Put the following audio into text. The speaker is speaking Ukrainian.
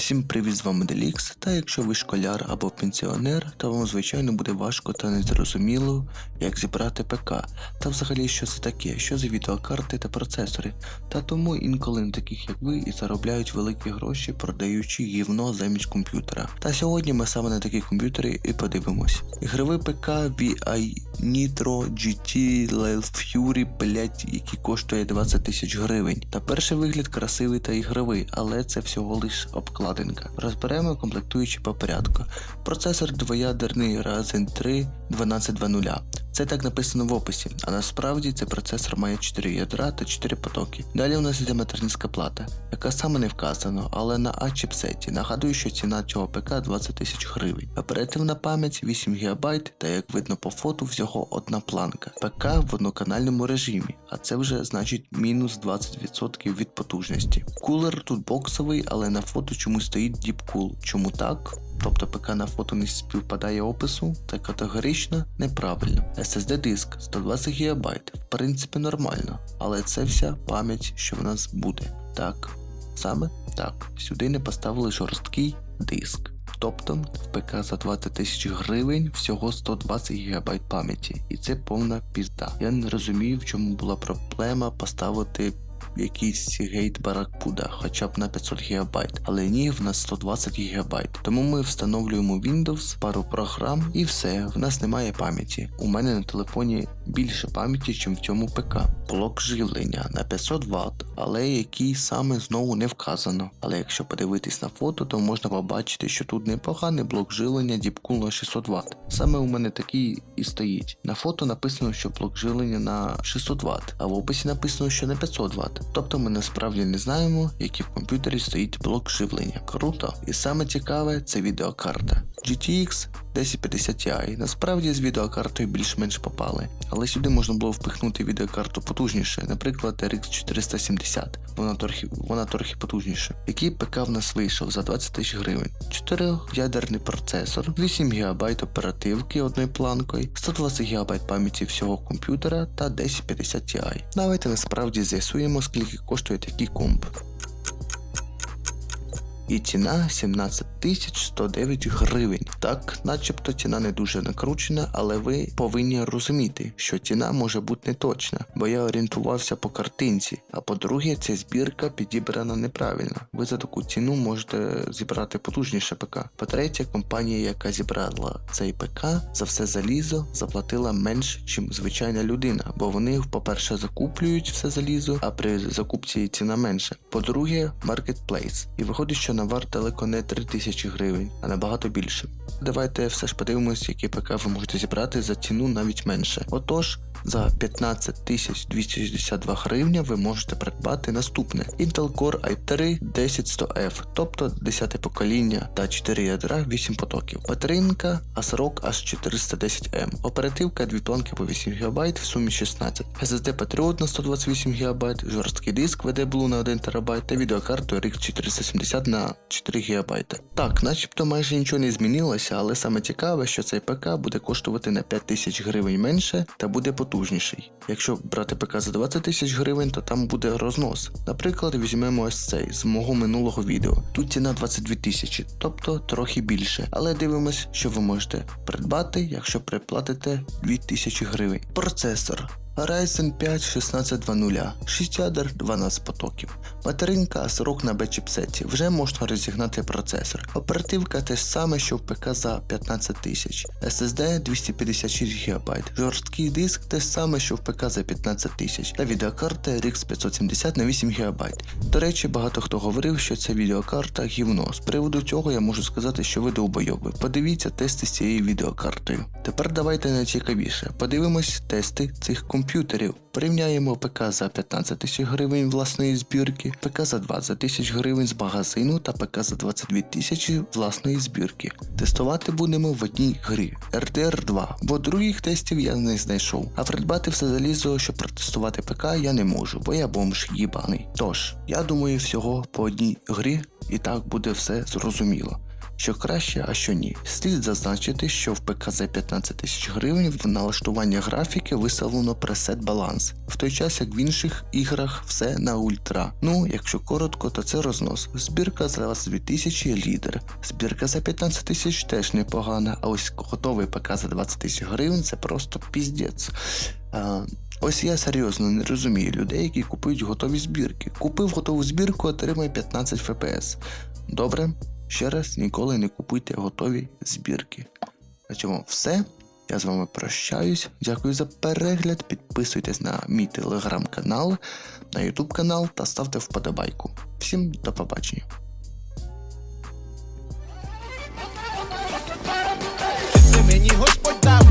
Всім привіт, з вами Делікс, та якщо ви школяр або пенсіонер, то вам звичайно буде важко та незрозуміло, як зібрати ПК, та взагалі що це таке, що за відеокарти та процесори. Та тому інколи не таких як ви і заробляють великі гроші, продаючи гівно замість комп'ютера. Та сьогодні ми саме на такі комп'ютери і подивимось. Ігровий ПК VI Nitro GT Lil Fury, блять, який коштує 20 тисяч гривень. Та перший вигляд красивий та ігровий, але це всього лиш обкладинка. Розберемо комплектуючі по порядку. Процесор двоядерний Ryzen 3 1220. Це так написано в описі, а насправді цей процесор має 4 ядра та 4 потоки. Далі у нас йде материнська плата, яка саме не вказано, але на А чіпсеті. Нагадую, що ціна цього ПК 20 тисяч гривень. Оперативна пам'ять 8 ГБ, та як видно по фото, всього одна планка. ПК в одноканальному режимі, а це вже значить мінус 20% від потужності. Кулер тут боксовий, але на фото чомусь стоїть діпкул. Чому так? Тобто ПК на фото не співпадає опису, це категорично неправильно. SSD диск 120 ГБ, в принципі нормально, але це вся пам'ять, що в нас буде. Так, саме так, сюди не поставили жорсткий диск. Тобто в ПК за 20 тисяч гривень всього 120 ГБ пам'яті, і це повна пізда. Я не розумію, в чому була проблема поставити якийсь гейт баракпуда, хоча б на 500 ГБ, але ні, в нас 120 ГБ. Тому ми встановлюємо Windows, пару програм і все, в нас немає пам'яті. У мене на телефоні більше пам'яті, ніж в цьому ПК. Блок живлення на 500 Вт, але який саме знову не вказано. Але якщо подивитись на фото, то можна побачити, що тут непоганий блок живлення Deepcool на 600 Вт. Саме у мене такий і стоїть. На фото написано, що блок живлення на 600 Вт, а в описі написано, що на 500 Вт. Тобто ми насправді не знаємо, який в комп'ютері стоїть блок живлення. Круто. І саме цікаве це відеокарта. GTX 1050 Ti. Насправді з відеокартою більш-менш попали, але сюди можна було впихнути відеокарту потужніше, наприклад RX 470. Вона трохи вона трохи потужніша. Який ПК в нас вийшов за 20 тисяч гривень? 4-ядерний процесор, 8 ГБ оперативки одною планкою, 120 ГБ пам'яті всього комп'ютера та 1050 Ti. Давайте насправді з'ясуємо, скільки коштує такий комп. І ціна 17 109 гривень. Так, начебто ціна не дуже накручена, але ви повинні розуміти, що ціна може бути не точна, бо я орієнтувався по картинці. А по-друге, ця збірка підібрана неправильно. Ви за таку ціну можете зібрати потужніше ПК. По-третє, компанія, яка зібрала цей ПК, за все залізо заплатила менш, ніж звичайна людина, бо вони, по-перше, закуплюють все залізо, а при закупці ціна менша. По-друге, маркетплейс. І виходить, що навар далеко не 3000 гривень, а набагато більше. Давайте все ж подивимось, які ПК ви можете зібрати за ціну навіть менше. Отож, за 15 262 гривня ви можете придбати наступне Intel Core i3 10100F, тобто 10 покоління та 4 ядра 8 потоків. Батаринка ASRock H410M. Оперативка 2 планки по 8 ГБ в сумі 16. SSD Patriot на 128 ГБ, жорсткий диск VD Blue на 1 ТБ та відеокарту RX 470 на 4 ГБ. Так, начебто майже нічого не змінилося, але саме цікаве, що цей ПК буде коштувати на 5000 гривень менше та буде потужніший. Якщо брати ПК за 20 тисяч гривень, то там буде рознос. Наприклад, візьмемо ось цей з мого минулого відео. Тут ціна 22 тисячі, тобто трохи більше. Але дивимось, що ви можете придбати, якщо приплатите 2000 гривень. Процесор. Ryzen 5 1620, 6 ядер 12 потоків. Материнка сорок на B-чіпсеті, вже можна розігнати процесор. Оперативка те ж саме, що в ПК за 15 тисяч. SSD 256 ГБ. Жорсткий диск те ж саме, що в ПК за 15 тисяч. Та відеокарта RX 570 на 8 ГБ. До речі, багато хто говорив, що ця відеокарта гівно. З приводу цього я можу сказати, що ви довбойоби. Подивіться тести з цією відеокартою. Тепер давайте найцікавіше. Подивимось тести цих комп'ютерів. Порівняємо ПК за 15 тисяч гривень власної збірки, ПК за 20 тисяч гривень з магазину та ПК за 22 тисячі власної збірки. Тестувати будемо в одній грі RDR 2, бо других тестів я не знайшов. А придбати все залізо, щоб протестувати ПК, я не можу, бо я бомж їбаний. Тож, я думаю, всього по одній грі і так буде все зрозуміло. Що краще, а що ні. Слід зазначити, що в ПК за 15 тисяч гривень в налаштування графіки виставлено пресет баланс, в той час як в інших іграх все на ультра. Ну, якщо коротко, то це рознос. Збірка за 22 тисячі лідер. Збірка за 15 тисяч теж непогана, а ось готовий ПК за 20 тисяч гривень це просто піздець. Ось я серйозно не розумію людей, які купують готові збірки. Купив готову збірку, отримай 15 FPS. Добре, Ще раз ніколи не купуйте готові збірки. На цьому все. Я з вами прощаюсь. Дякую за перегляд. Підписуйтесь на мій телеграм-канал, на ютуб канал та ставте вподобайку. Всім до побачення! Мені Господь дав